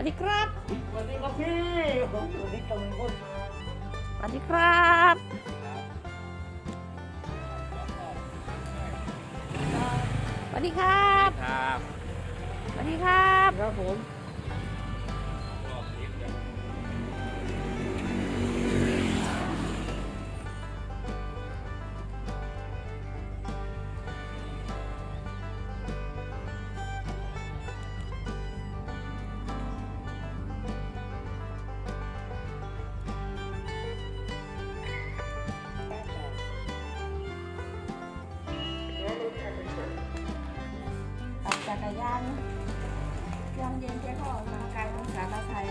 วัสดีครับ สวัสดีครับพี่ผมอยู่ที่ตรงนี้นสวัสดีครับสวัสดีครับ ครับสวัสดีครับ ครับผม ย็นแกก็ออกกำลังกายของสารไทย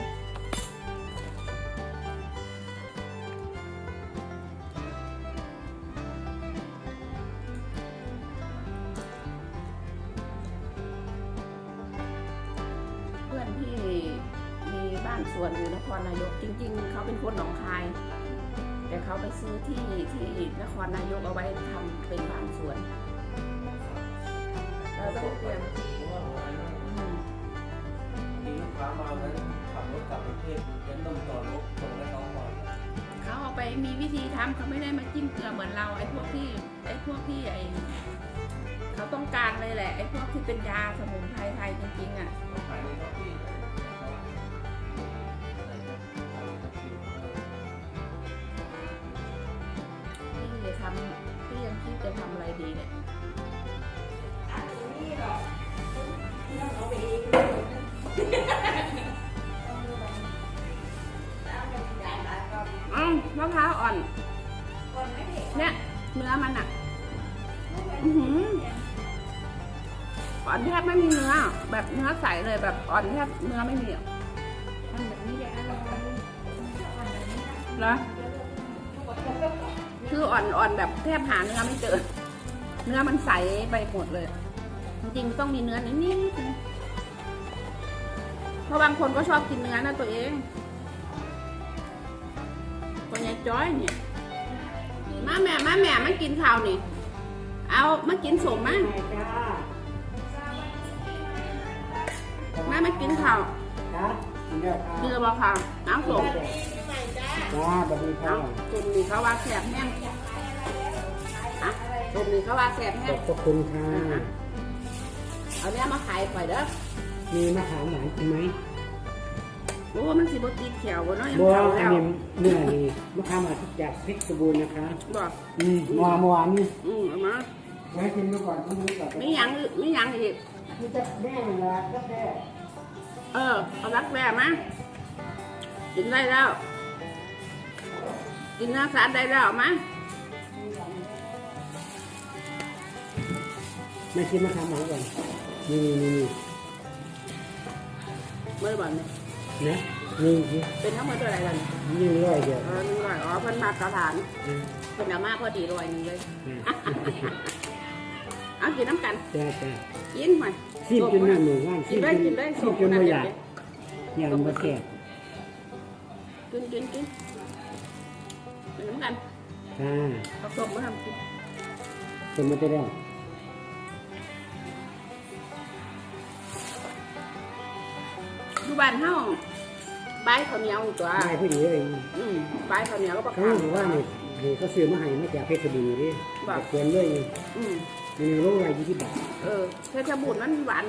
เพื่อนที่มีบ้านสวนอยู่นครนายกจริง ๆ เขาเป็นคนหนองคาย แต่เขาไปซื้อที่ที่นครนายกเอาไว้ทำเป็นบ้านสวน เราต้องเตรียมอืม มีลูกค้ามาแล้วขับรถกลับประเทศจะต้องจอดรถส่งให้เขาก่อนเขาเอาไปมีวิธีทำเขาไม่ได้มาจิ้มเกลือเหมือนเราไอ้พวกที่ไอ้พวกที่ไอ้เขาต้องการเลยแหละไอ้พวกที่เป็นยาสมุนไพรไทยจริงๆอะ ขาขายในท็อปปี้ อ่อน เนี่ยเนื้อมันอะอื้อหืออ่อนแทบไม่มีเนื้อ แบบเนื้อใสเลยแบบอ่อนแทบเนื้อไม่มีอะเหรอคืออ่อนอ่อนแบบแทบหาเนื้อไม่เจอ เนื้อมันใสไปหมดเลย จริงๆต้องมีเนื้อนิดนิดนึงเพราะบางคนก็ชอบกินเนื้อนะตัวเอง คนยายจ้อยเนี่ยมาแม่มาแม่มากินข้าวนี่ เอามากินสมมาไหนจ้ามามากินข้าวจ้ากินได้ครับเดือบอกข้าวน้ำสมจ้าสวัสดีครัเอาบสมนี่เขาว่าแสบแห้งอะสมนี่เขาว่าแสบขแห้องบพระคุณค่ะเอาเนี้ยมาขายปล่อยเด้อมีมะขามหวานกินไหม โอ้มันสิบติดเขียวบ่เนาะยังบัวเข่าอัแล้นวนี้เนื้อนี่มะขามหวานจากเพชรบูรณ์นะคะบอกอืมหวานหวานนี่อืมเอามาไว้กินดูก่อนต้องรู้ก่อนไม่หยังไม่หยังอีกนี่จะแม่เลยนะก็แม่เออเอารักแร้มากินได้แล้วกินเนื้อสัตว์ได้แล้วเอามาแม่กินมะขามหวานก่อนนี่นี่นี่เมื่อบ่อนเนี่ย นะนี่นี่เป็นทั้งหมดเท่าไหร่กันนี่ร้อยเดียวเออหนึ่งร้อยอ๋อเพิ่นมากระถานอืมเป็นเอามาพอดีร้อยหนึงเลย อืมเอากินน้ำกันจ้าจ้ากินมาซีมจนหน้าหนูว่านกินเลยกินเลยซีมจนไม่อยากอยากมาแก่กินกินกินกินน้ำกันอ่าเอาส้มมาทำกินคนมาจะได้อยู่ บ้านเฮาใบายข้าวเหนียวตัวได้ผู้ดีเลยอืมใบายข้าวเหนียวก็ประเขาคาบอกว่าเนี่ยเดี๋ยวเขาซื้อมาให้มาจากเพชรบูรณ์ดิว่าแต่เขียนเลยอืมมันโลละยี่สิบบาทเออเพชรบูรณ์มันหวาน